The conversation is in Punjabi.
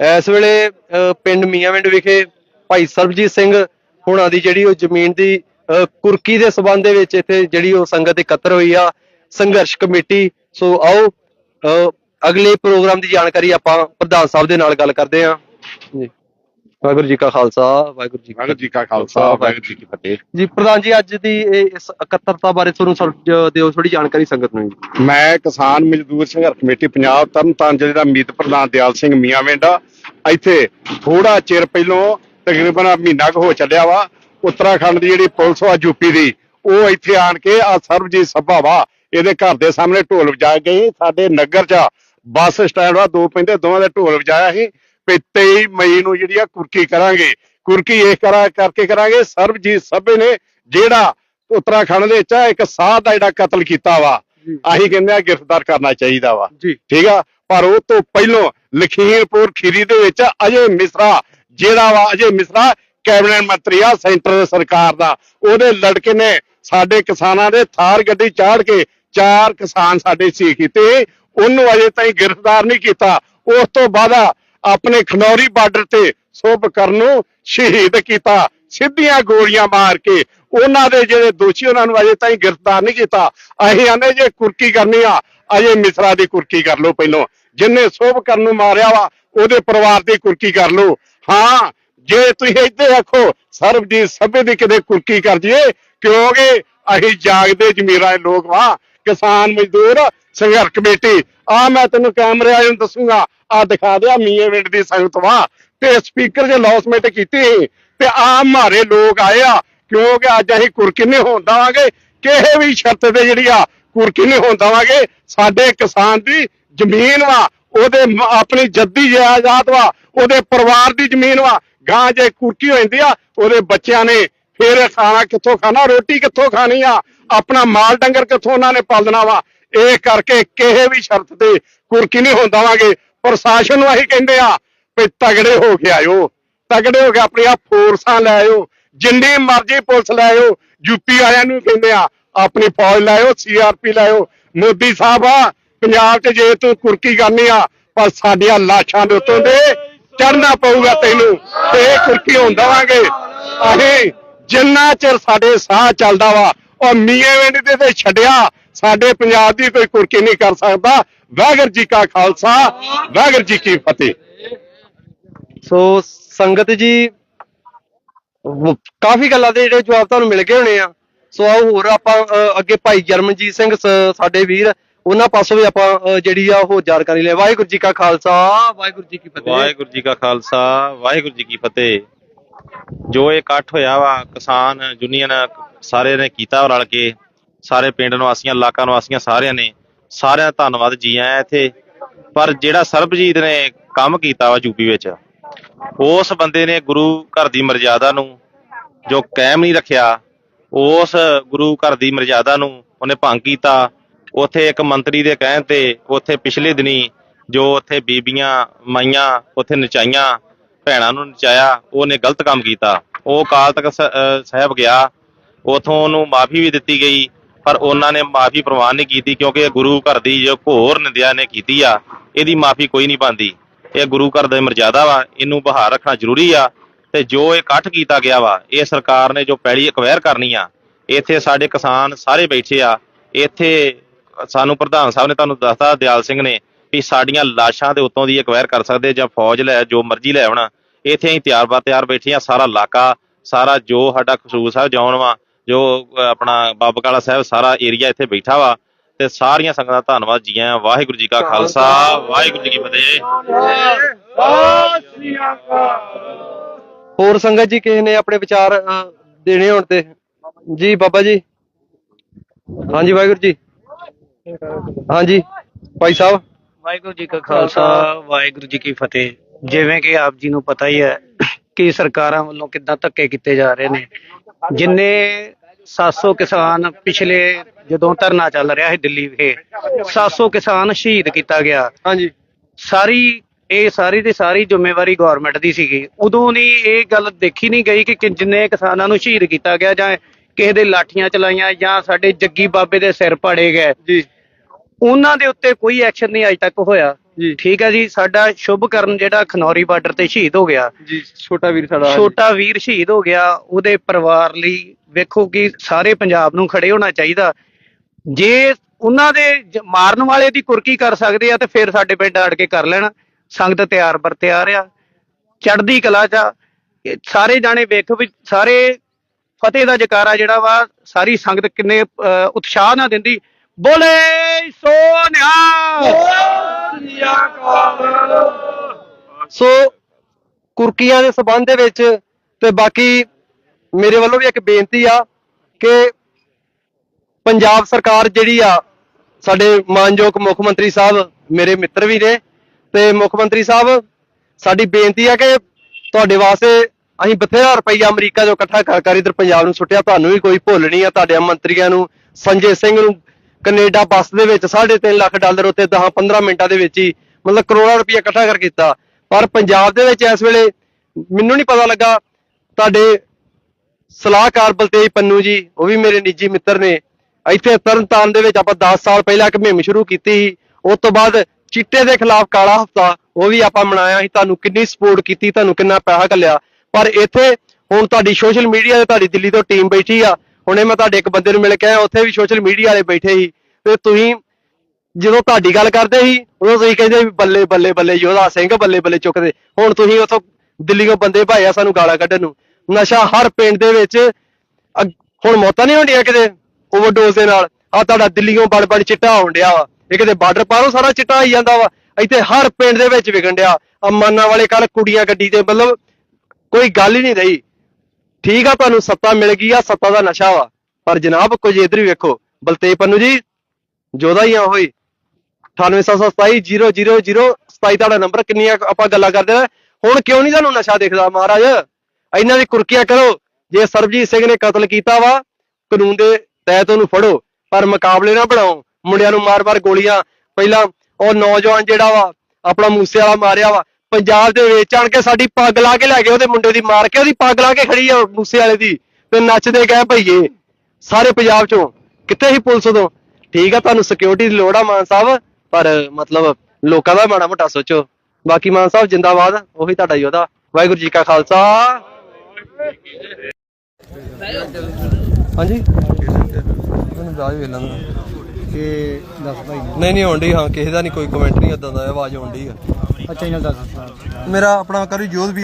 ਇਸ ਵੇਲੇ ਅ, ਪਿੰਡ ਮੀਆਂਵਿੰਡ ਵਿਖੇ ਭਾਈ ਸਰਬਜੀਤ ਸਿੰਘ ਹੁਣਾਂ ਦੀ ਜਿਹੜੀ ਉਹ ਜ਼ਮੀਨ ਦੀ ਅ, ਕੁਰਕੀ ਦੇ ਸਬੰਧ ਦੇ ਵਿੱਚ ਇੱਥੇ ਜਿਹੜੀ ਉਹ ਸੰਗਤ ਇਕੱਤਰ ਹੋਈ ਆ ਸੰਘਰਸ਼ ਕਮੇਟੀ। ਸੋ ਆਓ ਅ, ਅਗਲੇ ਪ੍ਰੋਗਰਾਮ ਦੀ ਜਾਣਕਾਰੀ ਆਪਾਂ ਪ੍ਰਧਾਨ ਸਾਹਿਬ ਦੇ ਨਾਲ ਗੱਲ ਕਰਦੇ ਹਾਂ। ਜੀ। ਵਾਹਿਗੁਰੂ ਜੀ ਕਾ ਖਾਲਸਾ ਵਾਹਿਗੁਰੂ ਜੀ ਕੀ ਵਾਹਿਗੁਰੂ ਜੀ ਕਾ ਖਾਲਸਾ ਵਾਹਿਗੁਰੂ ਜੀ ਕੀ ਫਤਿਹ। ਜੀ ਪ੍ਰਧਾਨ ਜੀ ਅੱਜ ਦੀ ਇਹ ਇਸ ਇਕੱਤਰਤਾ ਬਾਰੇ ਤੁਹਾਨੂੰ ਦਿਓ ਥੋੜੀ ਜਾਣਕਾਰੀ ਸੰਗਤ ਨੂੰ ਜੀ। ਮੈਂ ਕਿਸਾਨ ਮਜ਼ਦੂਰ ਸੰਘਰਸ਼ ਕਮੇਟੀ ਪੰਜਾਬ ਤਰਨਤਾਰਨ ਜ਼ਿਲ੍ਹੇ ਦਾ ਮੀਤ ਪ੍ਰਧਾਨ ਦਿਆਲ ਸਿੰਘ ਮੀਆਂਵਿੰਡਾ ਇੱਥੇ ਥੋੜਾ ਚਿਰ ਪਹਿਲੋਂ ਤਕਰੀਬਨ ਮਹੀਨਾ ਕੁ ਹੋ ਚੱਲਿਆ ਵਾ। ਉੱਤਰਾਖੰਡ ਦੀ ਜਿਹੜੀ ਪੁਲਿਸ ਆ ਯੂਪੀ ਦੀ ਉਹ ਇੱਥੇ ਆਣ ਕੇ ਆ ਸਰਬਜੀਤ ਸਭਾ ਵਾ। ਇਹਦੇ ਘਰ ਦੇ ਸਾਹਮਣੇ ਢੋਲ ਵਜਾ ਗਏ ਸਾਡੇ ਨਗਰ 'ਚ ਬੱਸ ਸਟੈਂਡ ਵਾ ਦੋ ਪੈਂਦੇ ਦੋਵਾਂ ਦੇ ਢੋਲ ਵਜਾਇਆ ਸੀ। 23 ਮਈ ਨੂੰ ਜਿਹੜੀ ਆ ਕੁਰਕੀ ਕਰਾਂਗੇ। ਕੁਰਕੀ ਇਹ ਕਰਾ ਕਰਕੇ ਕਰਾਂਗੇ ਸਰਬਜੀਤ ਸਭੇ ਨੇ ਜਿਹੜਾ ਉੱਤਰਾਖੰਡ ਦੇ ਵਿੱਚ ਇੱਕ ਸਾਧ ਦਾ ਜਿਹੜਾ ਕਤਲ ਕੀਤਾ ਵਾ ਅਸੀਂ ਕਹਿੰਦੇ ਆ ਗ੍ਰਿਫਤਾਰ ਕਰਨਾ ਚਾਹੀਦਾ ਵਾ। ਠੀਕ ਆ? ਪਰ ਉਹ ਤੋਂ ਪਹਿਲੋਂ ਲਖੀਮਪੁਰ ਖੀਰੀ ਦੇ ਵਿੱਚ ਅਜੇ ਮਿਸਰਾ ਜਿਹੜਾ ਵਾ ਅਜੇ ਮਿਸਰਾ ਕੈਬਨਿਟ ਮੰਤਰੀ ਆ ਸੈਂਟਰ ਸਰਕਾਰ ਦਾ। ਉਹਦੇ ਲੜਕੇ ਨੇ ਸਾਡੇ ਕਿਸਾਨਾਂ ਦੇ ਥਾਰ ਗੱਡੀ ਚਾੜ ਕੇ ਚਾਰ ਕਿਸਾਨ ਸਾਡੇ ਸੀ ਕੀਤੇ। ਉਹਨੂੰ ਅਜੇ ਤਾਈਂ ਗ੍ਰਿਫਤਾਰ ਨਹੀਂ ਕੀਤਾ। ਉਸ ਤੋਂ ਬਾਅਦ ਆਪਣੇ ਖਨੌਰੀ ਬਾਰਡਰ ਤੇ ਸੁਭ ਕਰਨ ਨੂੰ ਸ਼ਹੀਦ ਕੀਤਾ। ਸਿੱਧੀਆਂ ਗੋਲੀਆਂ ਮਾਰ ਕੇ ਉਹਨਾਂ ਦੇ ਜਿਹੜੇ ਦੋਸ਼ੀ ਉਹਨਾਂ ਨੂੰ ਅਜੇ ਤਾਈਂ ਗ੍ਰਿਫਤਾਰ ਨਹੀਂ ਕੀਤਾ। ਅਸੀਂ ਆਨੇ ਜੇ ਕੁਰਕੀ ਕਰਨੀ ਆ, ਅਜੇ ਮਿਸਰਾ ਦੀ ਕੁਰਕੀ ਕਰ ਲਓ ਪਹਿਲੋਂ। ਜਿੰਨੇ ਸੁਭ ਕਰਨ ਨੂੰ ਮਾਰਿਆ ਵਾ, ਉਹਦੇ ਪਰਿਵਾਰ ਦੀ ਕੁਰਕੀ ਕਰ ਲਓ। ਹਾਂ, ਜੇ ਤੁਸੀਂ ਇੱਥੇ ਆਖੋ, ਸਰਬਜੀਤ ਸਭੇ ਦੀ ਕਿਤੇ ਕੁਰਕੀ ਕਰ ਜੀਏ ਕਿਉਂਕਿ ਅਸੀਂ ਜਾਗਦੇ ਜ਼ਮੀਰਾਂ ਦੇ ਲੋਕ ਵਾ। ਕਿਸਾਨ ਮਜ਼ਦੂਰ, ਸੰਘਰਸ਼ ਕਮੇਟੀ ਆ ਮੈਂ ਤੈਨੂੰ ਕੈਮਰੇ ਵਾਲੇ ਨੂੰ ਦੱਸੂਗਾ। ਆ ਦਿਖਾ ਦਿਆ ਮੀਏ ਦੀ ਸੰਗਤ ਵਾ। ਤੇ ਸਪੀਕਰ ਜੇ ਲੌਸਮੈਂਟ ਕੀਤੀ ਸੀ, ਤੇ ਆ ਮਾਰੇ ਲੋਕ ਆਏ ਆ। ਕਿਉਂਕਿ ਅੱਜ ਅਸੀਂ ਕੁਰਕੀ ਨਹੀਂ ਹੋਣ ਦੇਵਾਂਗੇ। ਕਿਸੇ ਵੀ ਸ਼ਰਤ ਤੇ ਜਿਹੜੀ ਆ ਕੁਰਕੀ ਨਹੀਂ ਹੋਣ ਦੇਵਾਂਗੇ। ਸਾਡੇ ਕਿਸਾਨ ਦੀ ਜ਼ਮੀਨ ਵਾ, ਉਹਦੇ ਆਪਣੀ ਜੱਦੀ ਜਾਇਦਾਦ ਵਾ, ਉਹਦੇ ਪਰਿਵਾਰ ਦੀ ਜ਼ਮੀਨ ਵਾ। ਗਾਂ ਜੇ ਕੁਰਕੀ ਹੋ ਜਾਂਦੀ ਆ, ਉਹਦੇ ਬੱਚਿਆਂ ਨੇ ਫੇਰ ਖਾਣਾ ਕਿੱਥੋਂ ਖਾਣਾ, ਰੋਟੀ ਕਿੱਥੋਂ ਖਾਣੀ ਆ? ਆਪਣਾ ਮਾਲ ਡੰਗਰ ਕਿੱਥੋਂ ਉਹਨਾਂ ਨੇ ਪਾਲਣਾ ਵਾ? ਇਹ ਕਰਕੇ ਕਿਸੇ ਵੀ ਸ਼ਰਤ ਤੇ ਕੁਰਕੀ ਨਹੀਂ ਹੋਣ ਦੇਵਾਂਗੇ ਪ੍ਰਸ਼ਾਸਨ ਨੂੰ ਅਸੀਂ ਕਹਿੰਦੇ ਆ ਵੀ ਤਗੜੇ ਹੋ ਕੇ ਆਇਓ। ਤਗੜੇ ਹੋ ਕੇ ਆਪਣੀਆਂ ਫੋਰਸਾਂ ਲੈ ਆਇਓ। ਜਿੰਨੀ ਮਰਜ਼ੀ ਪੁਲਿਸ ਲੈ ਆਇਓ ਯੂਪੀ ਵਾਲਿਆਂ ਨੂੰ ਕਹਿੰਦੇ ਆ, ਆਪਣੀ ਫੌਜ ਲੈ ਆਇਓ ਸੀਆਰਪੀ ਲੈ ਮੋਦੀ ਸਾਹਿਬ ਆ, ਪੰਜਾਬ 'ਚ ਜੇ ਤੂੰ ਕੁਰਕੀ ਕਰਨੀ ਆ, ਪਰ ਸਾਡੀਆਂ ਲਾਸ਼ਾਂ ਦੇ ਉੱਤੋਂ ਦੇ ਚੜਨਾ ਪਊਗਾ ਤੈਨੂੰ। ਤੇ ਇਹ ਕੁਰਕੀ ਹੋਣ ਦੇਵਾਂਗੇ ਅਸੀਂ ਜਿੰਨਾ ਚਿਰ ਸਾਡੇ ਸਾਹ ਚੱਲਦਾ ਵਾ, ਉਹ ਮੀਏ ਵਿੰਡ ਤੇ ਛੱਡਿਆ। ਸਾਡੇ ਪੰਜਾਬ ਦੀ ਕੋਈ ਕੁਰਕੀ ਨਹੀਂ ਕਰ ਸਕਦਾ। ਵਾਹਿਗੁਰੂ ਜੀ ਕਾ ਖਾਲਸਾ ਵਾਹਿਗੁਰੂ ਜੀ ਕੀ ਫਤਿਹ। ਸੋ ਸੰਗਤ ਜੀ ਕਾਫੀ ਗੱਲਾਂ ਦੇ ਜਿਹੜੇ ਜਵਾਬ ਤੁਹਾਨੂੰ ਮਿਲ ਗਏ ਹੋਣੇ ਆ। ਸੋ ਆਓ ਹੋਰ ਆਪਾਂ ਅੱਗੇ ਭਾਈ ਜਰਮਨਜੀਤ ਸਿੰਘ ਸਾਡੇ ਵੀਰ ਉਹਨਾਂ ਪਾਸੋਂ ਵੀ ਆਪਾਂ ਜਿਹੜੀ ਆ ਉਹ ਜਾਣਕਾਰੀ ਲੈ। ਵਾਹਿਗੁਰੂ ਜੀ ਕਾ ਖਾਲਸਾ ਵਾਹਿਗੁਰੂ ਜੀ ਕੀ ਫਤਿਹ। ਵਾਹਿਗੁਰੂ ਜੀ ਕਾ ਖਾਲਸਾ ਵਾਹਿਗੁਰੂ ਜੀ ਕੀ ਫਤਿਹ। ਜੋ ਇਹ ਇਕੱਠ ਹੋਇਆ ਵਾ ਕਿਸਾਨ ਯੂਨੀਅਨ ਸਾਰੇ ਨੇ ਕੀਤਾ ਰਲ ਕੇ ਸਾਰੇ ਪਿੰਡ ਨਿਵਾਸੀਆਂ ਇਲਾਕਾ ਨਿਵਾਸੀਆਂ ਸਾਰਿਆਂ ਨੇ ਸਾਰਿਆਂ ਦਾ ਧੰਨਵਾਦ ਜੀ ਆਇਆਂ ਇੱਥੇ। ਪਰ ਜਿਹੜਾ ਸਰਬਜੀਤ ਨੇ ਕੰਮ ਕੀਤਾ ਵਾ ਯੂਪੀ ਵਿੱਚ, ਉਸ ਬੰਦੇ ਨੇ ਗੁਰੂ ਘਰ ਦੀ ਮਰਜ਼ਾਦਾ ਨੂੰ ਜੋ ਕਾਇਮ ਨਹੀਂ ਰੱਖਿਆ, ਉਸ ਗੁਰੂ ਘਰ ਦੀ ਮਰਜ਼ਾਦਾ ਨੂੰ ਉਹਨੇ ਭੰਗ ਕੀਤਾ। ਉੱਥੇ ਇੱਕ ਮੰਤਰੀ ਦੇ ਕਹਿਣ ਤੇ ਉੱਥੇ ਪਿਛਲੇ ਦਿਨੀ ਜੋ ਉੱਥੇ ਬੀਬੀਆਂ, ਮਾਈਆਂ ਉੱਥੇ ਨਚਾਈਆਂ, ਭੈਣਾਂ ਨੂੰ ਨਚਾਇਆ, ਉਹਨੇ ਗਲਤ ਕੰਮ ਕੀਤਾ। ਉਹ ਕਾਲ ਤੱਕ ਸਾਹਿਬ ਗਿਆ। ਉਥੋਂ ਉਹਨੂੰ ਮਾਫੀ ਵੀ ਦਿੱਤੀ ਗਈ। ਪਰ ਉਹਨਾਂ ਨੇ ਮਾਫੀ ਪ੍ਰਵਾਨ ਨਹੀਂ ਕੀਤੀ ਕਿਉਂਕਿ ਗੁਰੂ ਘਰ ਦੀ ਜੋ ਘੋਰ ਨਿੰਦਿਆ ਨੇ ਕੀਤੀ ਆ, ਇਹਦੀ ਮਾਫੀ ਕੋਈ ਨਹੀਂ ਬੰਦੀ ਇਹ ਗੁਰੂ ਘਰ ਦਾ ਮਰਜ਼ਾਦਾ ਵਾ, ਇਹਨੂੰ ਬਹਾਰ ਰੱਖਣਾ ਜ਼ਰੂਰੀ ਆ ਤੇ ਜੋ ਇਹ ਇਕੱਠ ਕੀਤਾ ਗਿਆ ਵਾ, ਇਹ ਸਰਕਾਰ ਨੇ ਜੋ ਪੈੜੀ ਅਕਵਾਇਰ ਕਰਨੀ ਆ, ਇੱਥੇ ਸਾਡੇ ਕਿਸਾਨ ਸਾਰੇ ਬੈਠੇ ਆ, ਇੱਥੇ ਸਾਨੂੰ ਪ੍ਰਧਾਨ ਸਾਹਿਬ ਨੇ ਤੁਹਾਨੂੰ ਦੱਸਤਾ, ਦਿਆਲ ਸਿੰਘ ਨੇ, ਵੀ ਸਾਡੀਆਂ ਲਾਸ਼ਾਂ ਦੇ ਉੱਤੋਂ ਦੀ ਅਕਵਾਇਰ ਕਰ ਸਕਦੇ ਜਾਂ ਫੌਜ ਲੈ, ਜੋ ਮਰਜ਼ੀ ਲੈ ਆਉਣਾ। ਇੱਥੇ ਅਸੀਂ ਤਿਆਰ ਬਾ ਤਿਆਰ ਬੈਠੇ ਆ, ਸਾਰਾ ਇਲਾਕਾ, ਸਾਰਾ ਜੋ ਸਾਡਾ ਖਸੂਰ ਸਾਹਿਬ ਜੌਨ ਵਾ ਜੋ ਆਪਣਾ ਬਾਬਕਾਲਾ ਸਾਹਿਬ ਸਾਰਾ ਏਰੀਆ ਇੱਥੇ ਬੈਠਾ ਵਾ ਤੇ ਸਾਰੀਆਂ ਸੰਗਤਾਂ ਦਾ ਧੰਨਵਾਦ ਜੀ ਆਇਆਂ। ਵਾਹਿਗੁਰੂ ਜੀ ਕਾ ਖਾਲਸਾ ਵਾਹਿਗੁਰੂ ਜੀ ਕੀ ਫਤਿਹ। ਹੋਰ ਸੰਗਤ ਜੀ ਕਿਸੇ ਨੇ ਆਪਣੇ ਵਿਚਾਰ ਦੇਣੇ ਹੋਣ ਤੇ? ਜੀ ਬਾਬਾ ਜੀ। ਹਾਂਜੀ ਵਾਹਿਗੁਰੂ ਜੀ। ਹਾਂਜੀ ਭਾਈ ਸਾਹਿਬ। ਵਾਹਿਗੁਰੂ ਜੀ ਕਾ ਖਾਲਸਾ ਵਾਹਿਗੁਰੂ ਜੀ ਕੀ ਫਤਿਹ। ਜਿਵੇਂ ਕਿ ਆਪ ਜੀ ਨੂੰ ਪਤਾ ਹੀ ਹੈ ਕਿ ਸਰਕਾਰਾਂ ਵੱਲੋਂ ਕਿੱਦਾਂ ਧੱਕੇ ਕੀਤੇ ਜਾ ਰਹੇ ਨੇ। ਜਿੰਨੇ 700 ਕਿਸਾਨ ਪਿਛਲੇ ਜਦੋਂ ਧਰਨਾ ਚੱਲ ਰਿਹਾ ਸੀ ਦਿੱਲੀ ਵਿਖੇ 700 ਕਿਸਾਨ ਸ਼ਹੀਦ ਕੀਤਾ ਗਿਆ। ਹਾਂਜੀ। ਸਾਰੀ ਇਹ ਸਾਰੀ ਦੀ ਸਾਰੀ ਜ਼ਿੰਮੇਵਾਰੀ ਗਵਰਨਮੈਂਟ ਦੀ ਸੀਗੀ। ਉਦੋਂ ਨਹੀਂ ਇਹ ਗੱਲ ਦੇਖੀ ਨਹੀਂ ਗਈ ਕਿ ਜਿੰਨੇ ਕਿਸਾਨਾਂ ਨੂੰ ਸ਼ਹੀਦ ਕੀਤਾ ਗਿਆ ਜਾਂ ਕਿਸੇ ਦੇ ਲਾਠੀਆਂ ਚਲਾਈਆਂ ਜਾਂ ਸਾਡੇ ਜੱਗੀ ਬਾਬੇ ਦੇ ਸਿਰ ਪਾੜੇ ਗਏ। ਜੀ। ਉਹਨਾਂ ਦੇ ਉੱਤੇ ਕੋਈ ਐਕਸ਼ਨ ਨਹੀਂ ਅਜੇ ਤੱਕ ਹੋਇਆ। ਜੀ। ਠੀਕ ਹੈ ਜੀ ਸਾਡਾ ਸ਼ੁਭਕਰਨ ਜਿਹੜਾ ਖਨੌਰੀ ਬਾਰਡਰ ਤੇ ਸ਼ਹੀਦ ਹੋ ਗਿਆ। ਜੀ ਛੋਟਾ ਵੀਰ ਸਾਡਾ। ਛੋਟਾ ਵੀਰ ਸ਼ਹੀਦ ਹੋ ਗਿਆ ਉਹਦੇ ਪਰਿਵਾਰ ਲਈ ਵੇਖੋ ਕਿ ਸਾਰੇ ਪੰਜਾਬ ਨੂੰ ਖੜੇ ਹੋਣਾ ਚਾਹੀਦਾ। ਜੇ ਉਹਨਾਂ ਦੇ ਮਾਰਨ ਵਾਲੇ ਦੀ ਕੁਰਕੀ ਕਰ ਸਕਦੇ ਆ ਤੇ ਫਿਰ ਸਾਡੇ ਪਿੰਡ ਆੜ ਕੇ ਕਰ ਲੈਣ। ਸੰਗਤ ਤਿਆਰ ਬਰ ਤਿਆਰ ਆ। ਚੜ੍ਹਦੀ ਕਲਾ ਚ ਸਾਰੇ ਜਾਣੇ ਵੇਖੋ ਵੀ ਸਾਰੇ ਫਤਿਹ ਦਾ ਜਕਾਰਾ ਜਿਹੜਾ ਵਾ ਸਾਰੀ ਸੰਗਤ ਕਿੰਨੇ ਉਤਸ਼ਾਹ ਨਾਲ ਦਿੰਦੀ। ਬੋਲੇ ਸੋਨਿਆ! ਸੋ ਕੁਰਕੀਆਂ ਦੇ ਸਬੰਧ ਦੇ ਵਿੱਚ ਤੇ ਬਾਕੀ ਮੇਰੇ ਵੱਲੋਂ ਵੀ ਇੱਕ ਬੇਨਤੀ ਆ ਕਿ ਪੰਜਾਬ ਸਰਕਾਰ ਜਿਹੜੀ ਆ, ਸਾਡੇ ਮਾਨਯੋਗ ਮੁੱਖ ਮੰਤਰੀ ਸਾਹਿਬ, ਮੇਰੇ ਮਿੱਤਰ ਵੀ ਨੇ ਤੇ ਮੁੱਖ ਮੰਤਰੀ ਸਾਹਿਬ, ਸਾਡੀ ਬੇਨਤੀ ਆ ਕਿ ਤੁਹਾਡੇ ਵਾਸਤੇ ਅਸੀਂ ਬਥੇਰਾ ਰੁਪਈਆ ਅਮਰੀਕਾ ਤੋਂ ਇਕੱਠਾ ਕਰ ਕਰ ਇਧਰ ਪੰਜਾਬ ਨੂੰ ਸੁੱਟਿਆ, ਤੁਹਾਨੂੰ ਵੀ ਕੋਈ ਭੁੱਲ ਨਹੀਂ ਆ, ਤੁਹਾਡੇ ਮੰਤਰੀਆਂ ਨੂੰ, ਸੰਜੇ ਸਿੰਘ ਨੂੰ ਕੈਨੇਡਾ ਬੱਸ ਦੇ ਵਿੱਚ 3.5 ਲੱਖ ਡਾਲਰ ਉੱਤੇ 10-15 ਮਿੰਟਾਂ ਦੇ ਵਿੱਚ ਹੀ ਮਤਲਬ ਕਰੋੜਾਂ ਰੁਪਈਆ ਇਕੱਠਾ ਕਰ ਕੀਤਾ। ਪਰ ਪੰਜਾਬ ਦੇ ਵਿੱਚ ਇਸ ਵੇਲੇ ਮੈਨੂੰ ਨਹੀਂ ਪਤਾ ਲੱਗਾ। ਤੁਹਾਡੇ ਸਲਾਹਕਾਰ ਬਲਤੇਜ ਪੰਨੂ ਜੀ, ਉਹ ਵੀ ਮੇਰੇ ਨਿੱਜੀ ਮਿੱਤਰ ਨੇ। ਇੱਥੇ ਤਰਨਤਾਰਨ ਦੇ ਵਿੱਚ ਆਪਾਂ 10 ਸਾਲ ਪਹਿਲਾਂ ਇੱਕ ਮੁਹਿੰਮ ਸ਼ੁਰੂ ਕੀਤੀ ਸੀ। ਉਸ ਤੋਂ ਬਾਅਦ ਚਿੱਟੇ ਦੇ ਖਿਲਾਫ ਕਾਲਾ ਹਫਤਾ, ਉਹ ਵੀ ਆਪਾਂ ਮਨਾਇਆ ਸੀ। ਤੁਹਾਨੂੰ ਕਿੰਨੀ ਸਪੋਰਟ ਕੀਤੀ, ਤੁਹਾਨੂੰ ਕਿੰਨਾ ਪੈਸਾ ਕੱਲਿਆ ਪਰ ਇੱਥੇ ਹੁਣ ਤੁਹਾਡੀ ਸੋਸ਼ਲ ਮੀਡੀਆ ਤੇ ਤੁਹਾਡੀ ਦਿੱਲੀ ਤੋਂ ਟੀਮ ਬੈਠੀ ਆ। ਹੁਣੇ ਮੈਂ ਤੁਹਾਡੇ ਇੱਕ ਬੰਦੇ ਨੂੰ ਮਿਲ ਕੇ ਆਇਆ, ਉੱਥੇ ਵੀ ਸੋਸ਼ਲ ਮੀਡੀਆ ਵਾਲੇ ਬੈਠੇ ਸੀ। ਤੇ ਤੁਸੀਂ ਜਦੋਂ ਤੁਹਾਡੀ ਗੱਲ ਕਰਦੇ ਸੀ, ਉਦੋਂ ਤੁਸੀਂ ਕਹਿੰਦੇ ਵੀ ਬੱਲੇ ਬੱਲੇ ਬੱਲੇ, ਯੋਧਾ ਸਿੰਘ, ਬੱਲੇ ਬੱਲੇ ਚੁੱਕਦੇ। ਹੁਣ ਤੁਸੀਂ ਉੱਥੋਂ ਦਿੱਲੀੋਂ ਬੰਦੇ ਭਾਏ ਆ ਸਾਨੂੰ ਗਾਲਾਂ ਕੱਢਣ ਨੂੰ। ਨਸ਼ਾ ਹਰ ਪਿੰਡ ਦੇ ਵਿੱਚ ਅਗ- ਹੁਣ ਮੌਤਾਂ ਨਹੀਂ ਹੁੰਦੀਆਂ ਕਿਤੇ ਓਵਰਡੋਜ਼ ਦੇ ਨਾਲ। ਆ ਤੁਹਾਡਾ ਦਿੱਲੀੋਂ ਬੜ ਬੜ ਚਿੱਟਾ ਹੋਣ ਡਿਆ ਵਾ। ਇਹ ਕਿਤੇ ਬਾਰਡਰ ਪਾਰੋਂ ਸਾਰਾ ਚਿੱਟਾ ਆਈ ਜਾਂਦਾ ਵਾ। ਇੱਥੇ ਹਰ ਪਿੰਡ ਦੇ ਵਿੱਚ ਵਿਕਣ ਡਿਆ। ਅਮਾਨਾ ਵਾਲੇ ਕੱਲ ਕੁੜੀਆਂ ਗੱਡੀ ਤੇ ਮਤਲਬ ਕੋਈ ਗੱਲ ਹੀ ਨਹੀਂ ਰਹੀ। ਠੀਕ ਆ, ਤੁਹਾਨੂੰ ਸੱਤਾ ਮਿਲ ਗਈ ਆ, ਸੱਤਾ ਦਾ ਨਸ਼ਾ ਵਾ। ਪਰ ਜਨਾਬ, ਕੁਝ ਇਧਰ ਹੀ ਵੇਖੋ। ਬਲਤੇਜ ਪੰਨੂ ਜੀ ਜੋਦਾ ਹੀ ਆ ਹੋਈ 9877200027 ਤੁਹਾਡਾ ਨੰਬਰ ਕਿੰਨੀਆਂ ਕੁ ਆਪਾਂ ਗੱਲਾਂ ਕਰਦੇ ਨੇ ਹੁਣ ਕਿਉਂ ਨਹੀਂ ਤੁਹਾਨੂੰ ਨਸ਼ਾ ਦਿਖਦਾ ਮਹਾਰਾਜ? ਇਹਨਾਂ ਦੀ ਕੁਰਕੀਆਂ ਕਰੋ। ਜੇ ਸਰਬਜੀਤ ਸਿੰਘ ਨੇ ਕਤਲ ਕੀਤਾ ਵਾ, ਕਾਨੂੰਨ ਦੇ ਤਹਿਤ ਉਹਨੂੰ ਫੜੋ, ਪਰ ਮੁਕਾਬਲੇ ਨਾ ਬਣਾਓ। ਮੁੰਡਿਆਂ ਨੂੰ ਮਾਰ-ਮਾਰ ਗੋਲੀਆਂ। ਪਹਿਲਾਂ ਉਹ ਨੌਜਵਾਨ ਜਿਹੜਾ ਵਾ, ਆਪਣਾ ਮੂਸੇ ਵਾਲਾ ਮਾਰਿਆ ਵਾ, ਪੰਜਾਬ ਦੇ ਵਿੱਚ ਆਣ ਕੇ ਸਾਡੀ ਪੱਗ ਲਾ ਕੇ ਲੈ ਗਏ, ਉਹਦੇ ਮੁੰਡੇ ਦੀ ਮਾਰ ਕੇ ਉਹਦੀ ਪੱਗ ਲਾ ਕੇ ਖੜੀ ਆ ਮੂਸੇ ਵਾਲੇ ਦੀ। ਤੇ ਨੱਚਦੇ ਗਏ ਭਈਏ, ਸਾਰੇ ਪੰਜਾਬ ਚੋਂ। ਕਿੱਥੇ ਸੀ ਪੁਲਿਸ ਉਦੋਂ? ਠੀਕ ਆ ਤੁਹਾਨੂੰ ਸਿਕਿਉਰਿਟੀ ਦੀ ਲੋੜ ਆ ਮਾਨ ਸਾਹਿਬ ਪਰ ਮਤਲਬ ਲੋਕਾਂ ਦਾ ਮਾੜਾ ਮੋਟਾ ਸੋਚੋ। ਬਾਕੀ ਮਾਨ ਸਾਹਿਬ ਜਿੰਦਾਬਾਦ ਉਹੀ ਤੁਹਾਡਾ ਯੋਧਾ ਵਾਹਿਗੁਰੂ ਜੀ ਕਾ ਖਾਲਸਾ। ਹਾਂਜੀ? ਮੈਨੂੰ ਬਾਅਦ ਵੇਲਾਂ ਕਿ ਦੱਸ ਭਾਈ ਨਹੀਂ ਨਹੀਂ ਡਈ ਹਾਂ ਕਿਸੇ ਦਾ ਨਹੀਂ ਕੋਈ ਕਮੈਂਟ ਨਹੀਂ ਏਦਾਂ ਦਾ ਆਵਾਜ਼ ਆਉਣ ਡਈ ਆ। ਅੱਛਾ ਇਹਨਾਂ ਦੱਸ। ਮੇਰਾ ਆਪਣਾ ਕਰੀ ਜੋਧ ਵੀ